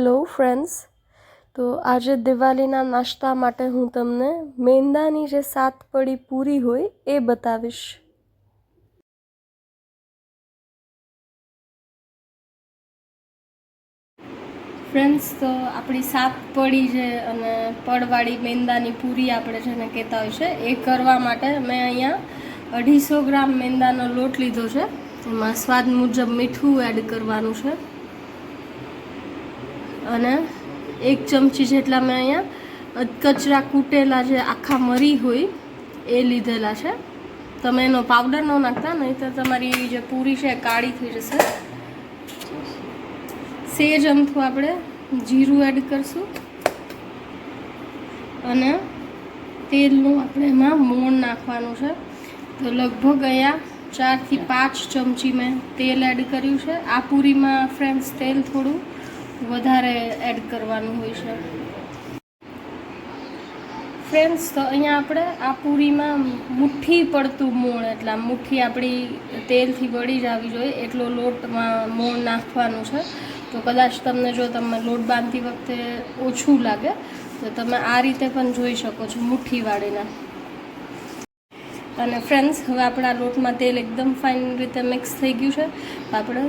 Hello friends. તો આજે દિવાળીના નાસ્તા માટે હું તમને મેંદાની જે સાત પડી પૂરી હોય એ બતાવીશ. ફ્રેન્ડ્સ, તો આપણી સાત પડી છે અને પડવાળી મેંદાની પૂરી આપણે જેને કહેતા હોય છે, એ કરવા માટે મેં અહીંયા અઢીસો ગ્રામ મેંદાનો લોટ લીધો છે. એમાં સ્વાદ મુજબ મીઠું એડ કરવાનું છે. અને એક ચમચી જેટલા મેં અહીંયા કચરા કૂટેલા જે આખા મરી હોય એ લીધેલા છે. તમે એનો પાવડર ન નાખતા નહીં તો તમારી જે પૂરી છે કાળી થઈ જશે. સેજ અમથું આપણે જીરું એડ કરશું. અને તેલનું આપણે એમાં મોણ નાખવાનું છે. તો લગભગ અહીંયા ચારથી પાંચ ચમચી મેં તેલ એડ કર્યું છે. આ પૂરીમાં ફ્રેન્ડ્સ તેલ થોડું વધારે એડ કરવાનું હોય છે. ફ્રેન્ડ્સ તો અહીંયા આપણે આ પૂરીમાં મુઠ્ઠી પડતું મોણ એટલે મુઠ્ઠી આપણી તેલથી વળી જ આવી જોઈએ, એટલો લોટમાં મોણ નાખવાનું છે. તો કદાચ તમને જો તમે લોટ બાંધતી વખતે ઓછું લાગે, તો તમે આ રીતે પણ જોઈ શકો છો મુઠ્ઠી વાળીને. અને ફ્રેન્ડ્સ હવે આપણા લોટમાં તેલ એકદમ ફાઇન રીતે મિક્સ થઈ ગયું છે. આપણે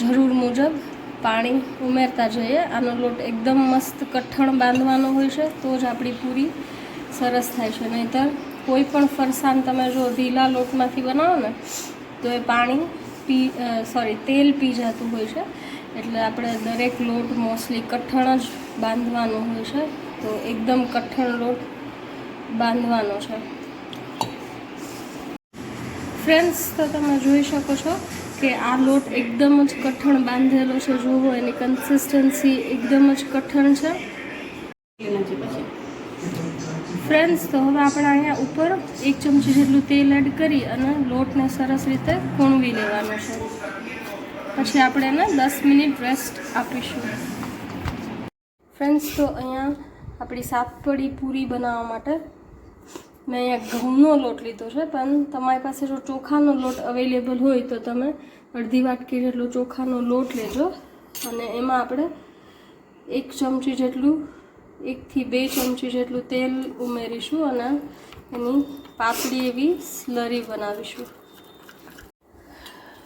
જરૂર મુજબ પાણી ઉમેરતા જઈએ. આનો લોટ એકદમ મસ્ત કઠણ બાંધવાનો હોય છે, તો જ આપણી પૂરી સરસ થાય છે. નહીંતર કોઈ પણ ફરસાણ તમે જો ઢીલા લોટમાંથી બનાવો ને, તો એ પાણી પી સોરી તેલ પી જતું હોય છે. એટલે આપણે દરેક લોટ મોસ્ટલી કઠણ જ બાંધવાનો હોય છે, તો એકદમ કઠણ લોટ બાંધવાનો છે. ફ્રેન્ડ્સ તો તમે જોઈ શકો છો કે આ લોટ એકદમ જ કઠણ બાંધેલો છે, જુઓ એની કન્સિસ્ટન્સી એકદમ જ કઠણ છે. ફ્રેન્ડ્સ તો હવે આપણે અહીંયા ઉપર એક ચમચી જેટલું તેલ એડ કરી અને લોટને સરસ રીતે કૂણવી લેવાનો છે. પછી આપણે એને દસ મિનિટ રેસ્ટ આપીશું. ફ્રેન્ડ્સ તો અહીંયા આપણી સાતપડી પૂરી બનાવવા માટે મેં અહીંયા ઘઉંનો લોટ લીધો છે, પણ તમારી પાસે જો ચોખાનો લોટ અવેલેબલ હોય તો તમે અડધી વાટકી જેટલો ચોખાનો લોટ લેજો અને એમાં આપણે એક ચમચી જેટલું, એકથી બે ચમચી જેટલું તેલ ઉમેરીશું અને એની પાતળી એવી સ્લરી બનાવીશું.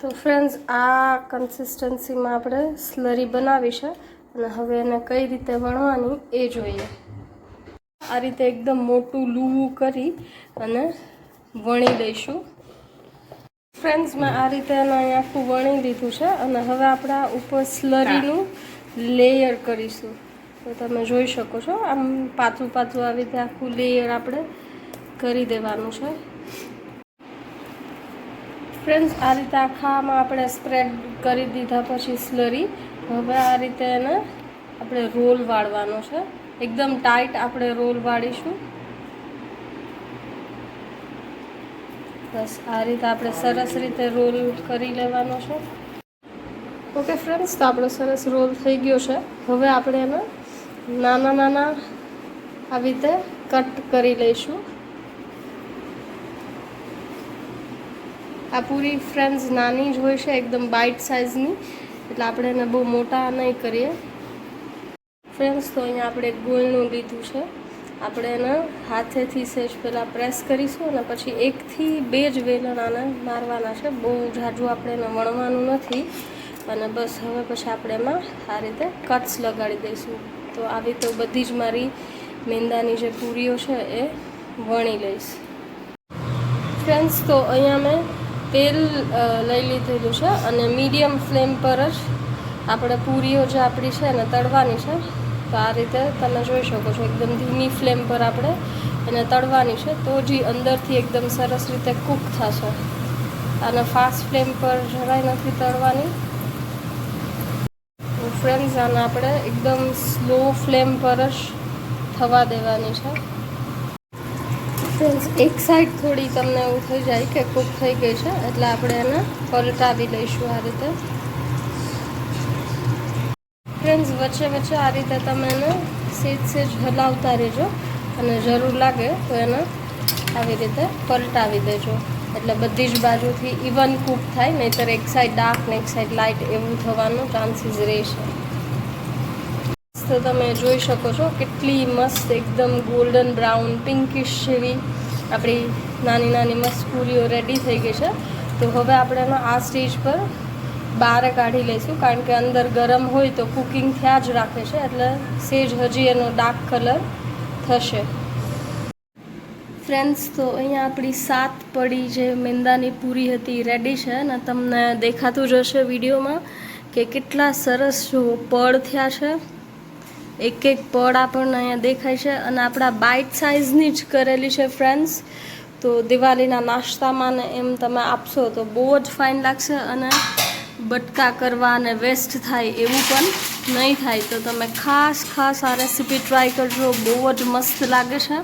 તો ફ્રેન્ડ્સ આ કન્સિસ્ટન્સીમાં આપણે સ્લરી બનાવી છે અને હવે એને કઈ રીતે વણવાની એ જોઈએ. આ રીતે એકદમ મોટું લૂવું કરી અને વણી દઈશું ફ્રેન્ડ્સ મેં આ રીતે એને અહીંયા આખું વણી લીધું છે અને હવે આપણે ઉપર સ્લરીનું લેયર કરીશું. તો તમે જોઈ શકો છો, આમ પાતળું પાતળું આવી રીતે આખું લેયર આપણે કરી દેવાનું છે. ફ્રેન્ડ્સ આ રીતે આખામાં આપણે સ્પ્રેડ કરી દીધા પછી સ્લરી હવે આ રીતે એને આપણે રોલ વાળવાનો છે. એકદમ ટાઈટ આપણે રોલ વાળીશું. બસ, આ રીતે આપણે સરસ રીતે રોલ કરી લેવાનો છે. ઓકે ફ્રેન્ડ્સ તો આપણો સરસ રોલ થઈ ગયો છે. હવે આપણે એને નાના નાના આવી રીતે કટ કરી લઈશું. આ પૂરી ફ્રેન્ડ્સ નાની જ હોય છે, એકદમ બાઇટ સાઇઝની એટલે આપણે એને બહુ મોટા નહીં કરીએ. ફ્રેન્ડ્સ તો અહીંયા આપણે ગોળનું લીધું છે. આપણે એને હાથેથી સહેજ પહેલાં પ્રેસ કરીશું અને પછી એકથી બે જ વેલણાને મારવાના છે. બહુ ઝાઝું આપણે એને વણવાનું નથી. અને બસ હવે પછી આપણે એમાં આ રીતે કટ્સ લગાડી દઈશું. તો આવી તો બધી જ મારી મેંદાની જે પૂરીઓ છે એ વણી લઈશ. ફ્રેન્ડ્સ તો અહીંયા મેં તેલ લઈ લીધેલું છે અને મીડિયમ ફ્લેમ પર જ આપણે પૂરીઓ જે આપણી છે એને તળવાની છે. તો આ રીતે તમે જોઈ શકો છો એકદમ ધીમી ફ્લેમ પર આપણે એને તળવાની છે. તો જ અંદરથી એકદમ સરસ રીતે કૂક થશે. અને ફાસ્ટ ફ્લેમ પર જરાય નથી તળવાની. ફ્રેન્ડ્સ આને આપણે એકદમ સ્લો ફ્લેમ પર જ થવા દેવાની છે. ફ્રેન્ડ્સ એક સાઈડ થોડી તમને એવું થઈ જાય કે કૂક થઈ ગઈ છે, એટલે આપણે એને પલટાવી લઈશું આ રીતે. ફ્રેન્ડ્સ વચ્ચે વચ્ચે આ રીતે તમે એને સેજ સેજ હલાવતા રહેજો અને જરૂર લાગે તો એને આવી રીતે પલટાવી દેજો. એટલે બધી જ બાજુથી ઇવન કૂક થાય, નહીંતર એક સાઈડ ડાર્ક ને એક સાઈડ લાઇટ એવું થવાનું ચાન્સીસ રહેશે. તો તમે જોઈ શકો છો કેટલી મસ્ત, એકદમ ગોલ્ડન બ્રાઉન પિંકિશ જેવી આપણી નાની નાની મસ્ત પૂરીઓ રેડી થઈ ગઈ છે. તો હવે આપણે એનો આ સ્ટેજ પર બહાર કાઢી લઈશું કારણ કે અંદર ગરમ હોય તો કુકિંગ થયા જ રાખે છે, એટલે સેજ હજી એનો ડાર્ક કલર થશે. ફ્રેન્ડ્સ તો અહીંયા આપણી સાત પડી જે મેંદાની પૂરી હતી રેડી છે અને તમને દેખાતું જ હશે વિડીયોમાં કે કેટલા સરસ જો પડ થયા છે. એક એક પડ આપણને અહીંયા દેખાય છે અને આપણા બાઇટ સાઇઝની જ કરેલી છે ફ્રેન્ડ્સ તો દિવાળીના નાસ્તામાં ને એમ તમે આપશો તો બહુ જ ફાઇન લાગશે અને બટકા કરવા અને વેસ્ટ થાય એવું પણ નહીં થાય. તો તમે ખાસ ખાસ આ રેસીપી ટ્રાય કરજો. બહુ જ મસ્ત લાગે છે.